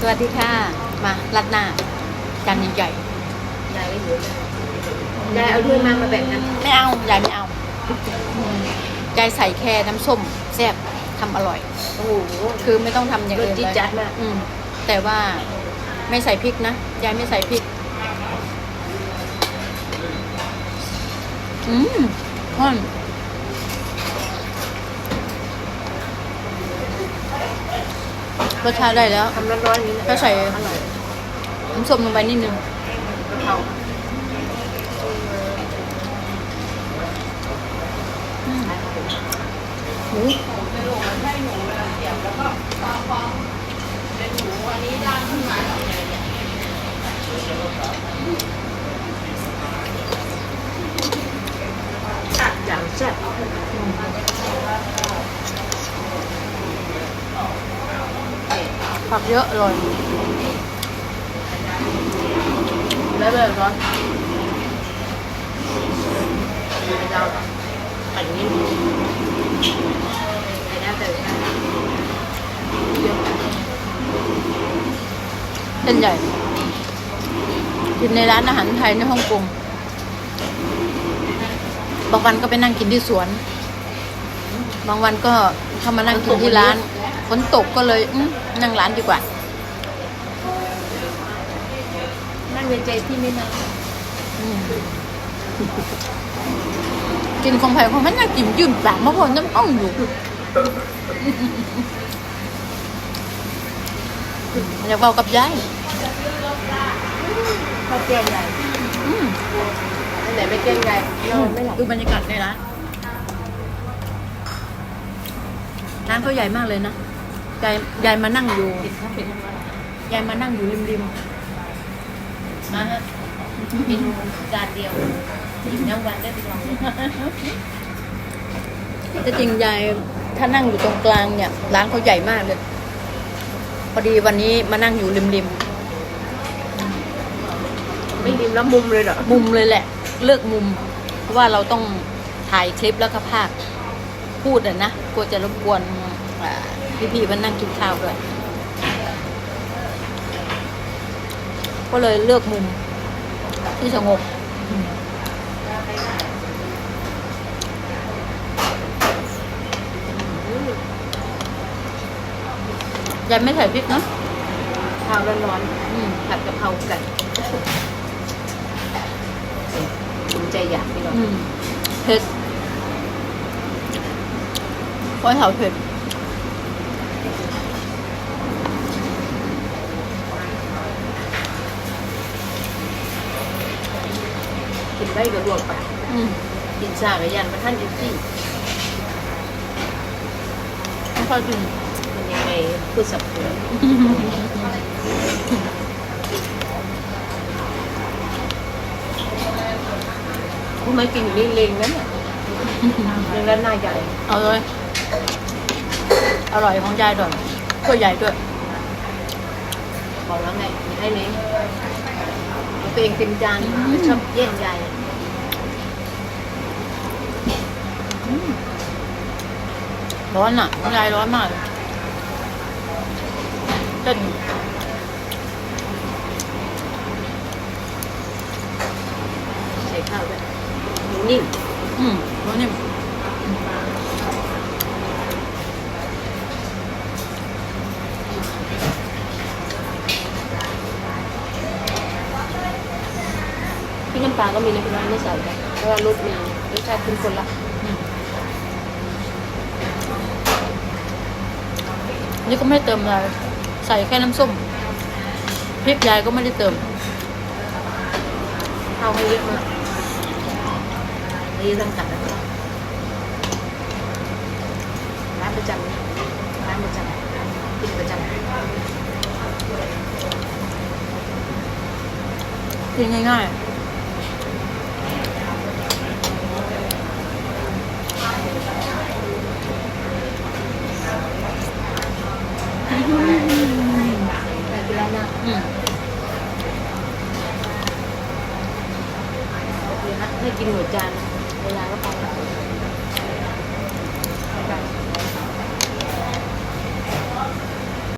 สวัสดีค่ะ มารัดหน้าจานใหญ่ยายไม่หิวเลยยายเอาถ้วยมามาแบ่งกันๆไม่เอายายไม่เอายายใส่แค่น้ำส้มแซ่บทำอร่อย โอ้โห คือไม่ต้องทำอย่างรสอื่นจี๊ดเลยจัดมาก อืมแต่ว่าไม่ใส่พริกนะยายไม่ใส่พริก อืมฮ้อน รสชาติได้แล้ว ทำร้อนๆอย่างนี้นะก็ใส่ อร่อยน้ำส้มลงไปนิดนึงกะเพราหู ตัดอย่างแซ่บ ผักเยอะอร่อยแล้วเลยร้อนเราปั่นนิดไปแล้วแต่เยอะเส้นใหญ่กินในร้านอาหารไทยในฮ่องกงบางวันก็ไปนั่งกินที่สวน บางวันก็เข้ามานั่งกินที่ร้าน ฝนตกก็เลยอื้อนั่งร้านดีกว่านั่นในใจพี่ไม่นานอืมกินของไผ่ของมันน่าจิ้มจืมปากมาพอน้ำต้องอยู่อยากเบากับยายข้าวเจียวใหญ่อืมอันไหนไม่เก่งใหญ่นอนไม่หลับดูบรรยากาศในร้านร้านเขาใหญ่มากเลยนะ ยายยายมานั่งอยู่ปิดครับปิดทำไมยายมานั่งอยู่ริมริมมาฮะกินจานเดียวกินทั้งวันได้ทุกวันๆแต่จริงยายถ้านั่งอยู่ตรงกลางเนี่ยร้านเขาใหญ่มากเลย พอดีวันนี้มานั่งอยู่ริมริมไม่ริมแล้วมุมเลยเหรอๆมุมเลยแหละ เลือกมุม เพราะว่าเราต้องถ่ายคลิปแล้วก็ภาคพูดอะนะกลัวจะรบกวนอ่า พี่ๆมานั่งกินข้าวด้วย ก็เลยเลือกมุมที่สงบยายไม่ใส่พริกเนอะข้าวร้อนอืมๆผัดกะเพราไก่ผมใจอยากพี่น้องอืมเผ็ดคอยเผาเผ็ด ได้ก็ลวกไปอืมกินชากับยันมาท่านอยู่ที่ไม่ค่อยกินมันยังไงพูดสับสนทำไมกินอยู่นี่เลงนั้นอะเลงแล้วหน้าใหญ่เอาเลย อร่อยของยายด้วยตัวใหญ่ด้วยบอกแล้วไงให้เล้งเอาตัวเองเต็มจานไม่ชอบแย่งใหญ่ ร้อนอะของยายร้อนมากเลยเต้นใส่ข้าวด้วยหมูนิ่มอืมร้อนนิ่มพี่น้ำปลาก็มีนะพี่น้องไม่ใส่กันเพราะว่ารสมีรสชาติเข้มข้นละ อืม นี่ก็ไม่เติมอะไรใส่แค่น้ำส้มพริกยายก็ไม่ได้เติมข้าวให้เยอะมากนี่ต้องกัดนะครับร้านประจำร้านประจำกินประจำกินง่ายๆ ได้กินหมดจานเวลาก็ไป